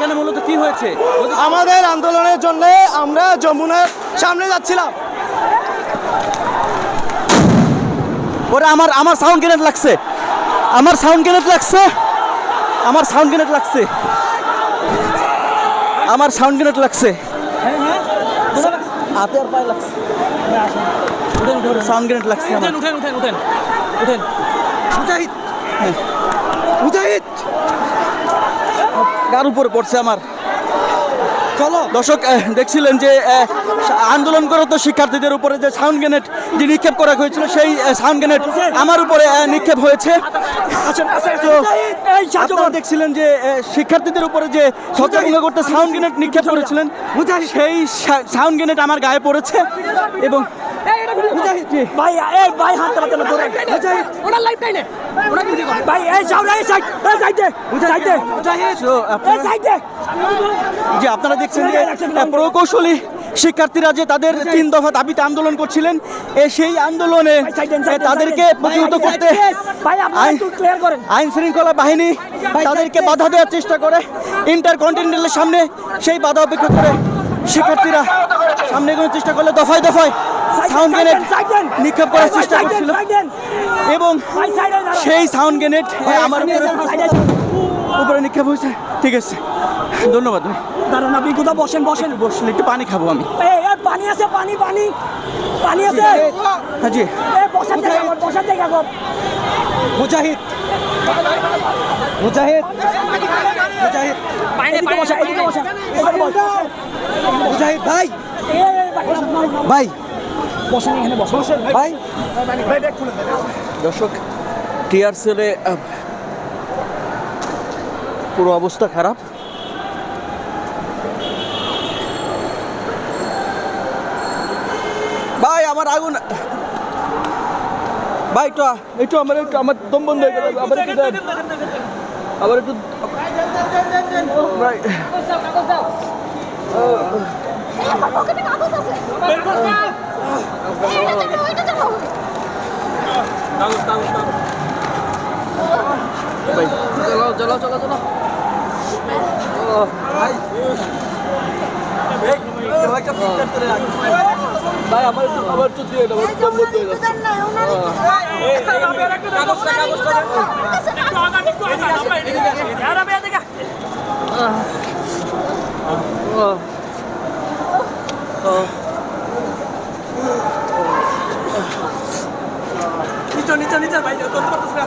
এখানে মূলত কি হয়েছে? আমাদের আন্দোলনের জন্য আমরা যমুনার সামনে যাচ্ছিলাম। ওরে আমার আমার সাউন্ড গ্রেনেড লাগছে? আমার সাউন্ড গ্রেনেড লাগছে? আমার সাউন্ড গ্রেনেড লাগছে? আমার সাউন্ড গ্রেনেড লাগছে? হাতে আর পায়ে লাগছে। সাউন্ড গ্রেনেড লাগছে উঠেন উঠেন উঠেন উঠেন মুজাহিদ! মুজাহিদ! কার উপরে পড়ছে আমার। চলো দর্শক দেখছিলেন যে আন্দোলনরত শিক্ষার্থীদের উপরে যে সাউন্ড গ্রেনেড যে নিক্ষেপ করা হয়েছিল সেই সাউন্ড গ্রেনেড আমার উপরে নিক্ষেপ হয়েছে। তো আপনারা দেখছিলেন যে শিক্ষার্থীদের উপরে যে ছত্রভঙ্গ করতে সাউন্ড গ্রেনেড নিক্ষেপ করেছিলেন সেই সাউন্ড গ্রেনেড আমার গায়ে পড়েছে এবং জি। ভাই এই ভাই হাত চালাতে না ধরে ওনার লাইফ নাই ওনার কি করে। ভাই এই সাউন্ড এই সাইড এই সাইডে সাইডে তো আপনারা- এই সাইডে যে আপনারা দেখছেন যে প্রকৌশলী শিক্ষার্থীরা যে তাদের তিন দফা দাবিতে আন্দোলন করছিলেন এ সেই আন্দোলনে তাদেরকে প্রতিহত করতে আইন- শৃঙ্খলা বাহিনী তাদেরকে বাধা দেওয়ার চেষ্টা করে। ইন্টার কন্টিনেন্টালের সামনে সেই বাধা উপেক্ষা করে। শিক্ষার্থীরা সামনে এগোনোর চেষ্টা করলে। দফায় দফায় সাউন্ড গ্রেনেড নিক্ষেপ করার চেষ্টা করছিল। এবং সেই সাউন্ড গ্রেনেড আমার উপরে নিক্ষেপ হয়েছে। ঠিক আছে। ধন্যবাদ ভাই। দাঁড়ান আপনি কোথাও বসেন বসেন। বসলে একটু পানি খাব আমি। পানি আছে পানি পানি। পানি আছে? হ্যাঁ জি। এই বসার জায়গা কর বসার জায়গা মুজাহিদ। মুজাহিদ। মুজাহিদ। পানি বসা এদিকে বসা। এদিকে বসা। মুজাহিদ ভাই। ভাই, ভাই বসেন এখানে বসেন। ভাই। দর্শক টিআর সেলে পুরো অবস্থা খারাপ ভাই আমার আগুন। ভাই একটু একটু আমার একটু আমার দম বন্ধ হয়ে গেল। আবার একটু দেন। আবার একটু ভাই। চলো চলো চলো চলো ভাই আমার একটু আমার একটু দিয়ে দাও একটু বন্ধ হয়ে যাচ্ছে নিচে নিচে নিচে ভাই তোর করতেছ না